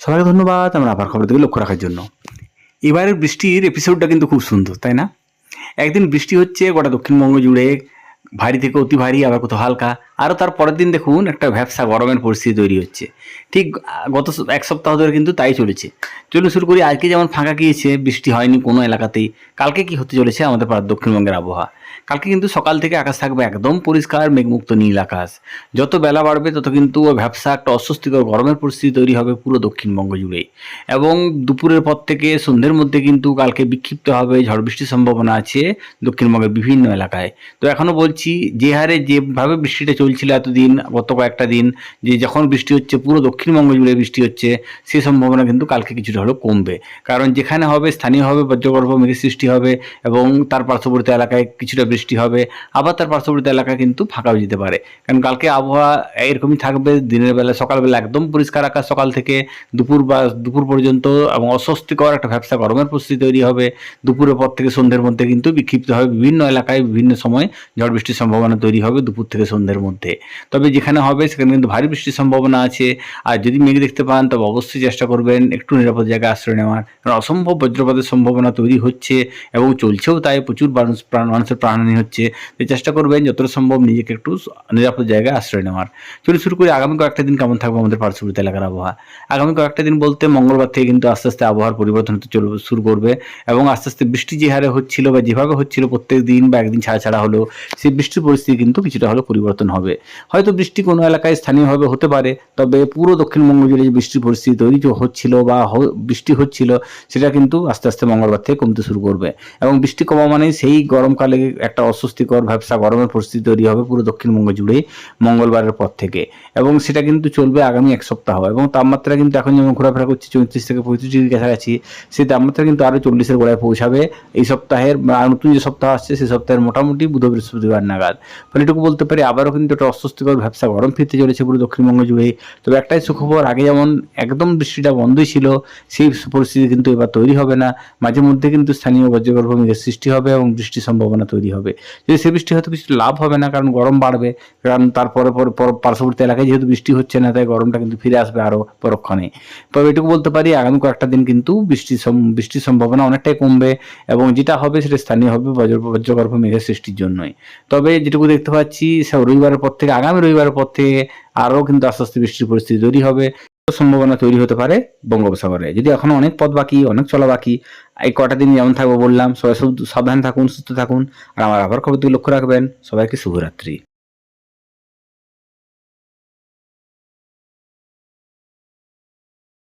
সবাইকে ধন্যবাদ, আমরা আবার খবর থেকে লক্ষ্য রাখার জন্য। এবারের বৃষ্টির এপিসোডটা কিন্তু খুব সুন্দর, তাই না? একদিন বৃষ্টি হচ্ছে, গোটা দক্ষিণবঙ্গ জুড়ে ভারী থেকে অতি ভারী, আবার কোথাও হালকা। আরও তার পরের দিন দেখুন একটা ভ্যাবসা গরমের পরিস্থিতি তৈরি হচ্ছে। ঠিক গত এক সপ্তাহ ধরে কিন্তু তাই চলেছে। চলুন শুরু করি, আজকে যেমন ফাঁকা গিয়েছে বৃষ্টি হয়নি কোনো এলাকাতেই, কালকে কি হতে চলেছে আমাদের পাড়ার দক্ষিণবঙ্গের আবহাওয়া? কালকে কিন্তু সকাল থেকে আকাশ থাকবে একদম পরিষ্কার, মেঘমুক্ত নীল আকাশ। যত বেলা বাড়বে, তত কিন্তু ওই ভ্যাবসা একটা অস্বস্তিকর গরমের পরিস্থিতি তৈরি হবে পুরো দক্ষিণবঙ্গ জুড়ে এবং দুপুরের পর থেকে সন্ধ্যের মধ্যে কিন্তু কালকে বিক্ষিপ্ত হবে ঝড় বৃষ্টির সম্ভাবনা আছে দক্ষিণবঙ্গের বিভিন্ন এলাকায়। তো এখনও বলছি, যে হারে যেভাবে বৃষ্টিটা চলছিল এতদিন, গত কয়েকটা দিন, যে যখন বৃষ্টি হচ্ছে, পুরো দক্ষিণবঙ্গ জুড়ে বৃষ্টি হচ্ছে সেই সম্ভাবনা কিন্তু কালকে কিছুটা হলেও কমবে। কারণ যেখানে হবে স্থানীয়ভাবে বজ্রগর্ভ মেঘের সৃষ্টি হবে, এবং তার পার্শ্ববর্তী এলাকায় কিছুটা বৃষ্টি হবে, আবার তার পার্শ্ববর্তী এলাকা কিন্তু ফাঁকাও যেতে পারে। কারণ কালকে আবহাওয়া এরকমই থাকবে, দিনের বেলা, সকালবেলা একদম পরিষ্কার আকাশ, সকাল থেকে দুপুর বা, দুপুর পর্যন্ত, এবং অস্বস্তিকর একটা ব্যবসা গরমের পরিস্থিতি তৈরি হবে। দুপুরের পর থেকে সন্ধ্যের মধ্যে কিন্তু বিক্ষিপ্ত হবে, বিভিন্ন এলাকায় বিভিন্ন সময় ঝড় বৃষ্টির সম্ভাবনা তৈরি হবে দুপুর থেকে সন্ধ্যের মধ্যে। তবে যেখানে হবে সেখানে কিন্তু ভারী বৃষ্টির সম্ভাবনা আছে। আর যদি মেঘ দেখতে পান, তবে অবশ্যই চেষ্টা করবেন একটু নিরাপদ জায়গায় আশ্রয় নেওয়ার। কারণ অসম্ভব বজ্রপাতের সম্ভাবনা তৈরি হচ্ছে এবং চলছেও তাই প্রচুর মানুষ মানুষের প্রাণহানি হচ্ছে। তো চেষ্টা করবেন যতটা সম্ভব নিজেকে একটু নিরাপদ জায়গায় আশ্রয় নেওয়ার। চলে শুরু করি। আগামী কয়েকটা দিন কেমন থাকবে আমাদের পার্শ্ববর্তী এলাকার আবহাওয়া? আগামী কয়েকটা দিন বলতে মঙ্গলবার থেকে কিন্তু আস্তে আস্তে আবহাওয়ার পরিবর্তন হতে চলবে শুরু করবে এবং আস্তে আস্তে বৃষ্টি যে হারে হচ্ছিল বা যেভাবে হচ্ছিল প্রত্যেক দিন বা একদিন ছাড়া ছাড়া হলো সেই বৃষ্টির পরিস্থিতি কিন্তু কিছুটা হলেও পরিবর্তন হবে। হয়তো বৃষ্টি কোনো এলাকায় স্থানীয়ভাবে হতে পারে, তবে পুরো দক্ষিণবঙ্গ জুড়ে যে বৃষ্টির পরিস্থিতি তৈরি হচ্ছিল বা বৃষ্টি হচ্ছিল, সেটা কিন্তু আস্তে আস্তে মঙ্গলবার থেকে কমতে শুরু করবে। এবং বৃষ্টি কমা মানে সেই গরমকালে একটা অস্বস্তিকর ব্যবসা গরমের পরিস্থিতি তৈরি হবে পুরো দক্ষিণবঙ্গ জুড়ে মঙ্গলবারের পর থেকে। এবং সেটা কিন্তু চলবে আগামী এক সপ্তাহ। এবং তাপমাত্রা কিন্তু এখন যেমন ঘোরাফেরা করছে, চৌত্রিশ থেকে পঁয়ত্রিশ ডিগ্রি কাছাকাছি, সেই তাপমাত্রা কিন্তু আরও চল্লিশের গোড়ায় পৌঁছাবে এই সপ্তাহের নতুন যে সপ্তাহ আসছে, সেই সপ্তাহের মোটামুটি বুধ বৃহস্পতিবার নাগাদ। ফলে এটুকু বলতে পারি, আবারও কিন্তু একটা অস্বস্তিকর ব্যবসা গরম ফিরতে চলেছে পুরো দক্ষিণবঙ্গ জুড়ে। তবে একটাই সুখবর, আগে যেমন একদম বৃষ্টিটা বন্ধই ছিল, সেই পরিস্থিতি কিন্তু এবার তৈরি হবে না। মাঝে মধ্যে কিন্তু স্থানীয় বজ্রগর্ভ মেঘের সৃষ্টি হবে এবং বৃষ্টির সম্ভাবনা তৈরি হবে। যদি সে বৃষ্টি হয়তো কিছু লাভ হবে না, কারণ গরম বাড়বে, কারণ তারপরে পর পর পার্শ্ববর্তী এলাকায় যেহেতু বৃষ্টি হচ্ছে না, তাই গরমটা কিন্তু ফিরে আসবে আরও পরক্ষণে। তবে এটুকু বলতে পারি, আগামী কয়েকটা দিন কিন্তু বৃষ্টির বৃষ্টির সম্ভাবনা অনেকটাই কমবে এবং যেটা হবে সেটা স্থানীয় হবে বজ্র, বজ্রগর্ভ মেঘের সৃষ্টির জন্যই। তবে যেটুকু দেখতে পাচ্ছি, সে- রবিবারের পর থেকে, আগামী রবিবারের পর থেকে আরও কিন্তু আস্তে আস্তে বৃষ্টির পরিস্থিতি তৈরি হবে। সম্ভাবনা তৈরি হতে পারে বঙ্গোপসাগরে। যদি এখনও অনেক পথ বাকি, অনেক চলা বাকি, এই কটা দিন যেমন থাকব বললাম, সবাই সব সাবধান থাকুন, সুস্থ থাকুন। আর আমার আবার খবর লক্ষ্য রাখবেন। সবাইকে শুভরাত্রি।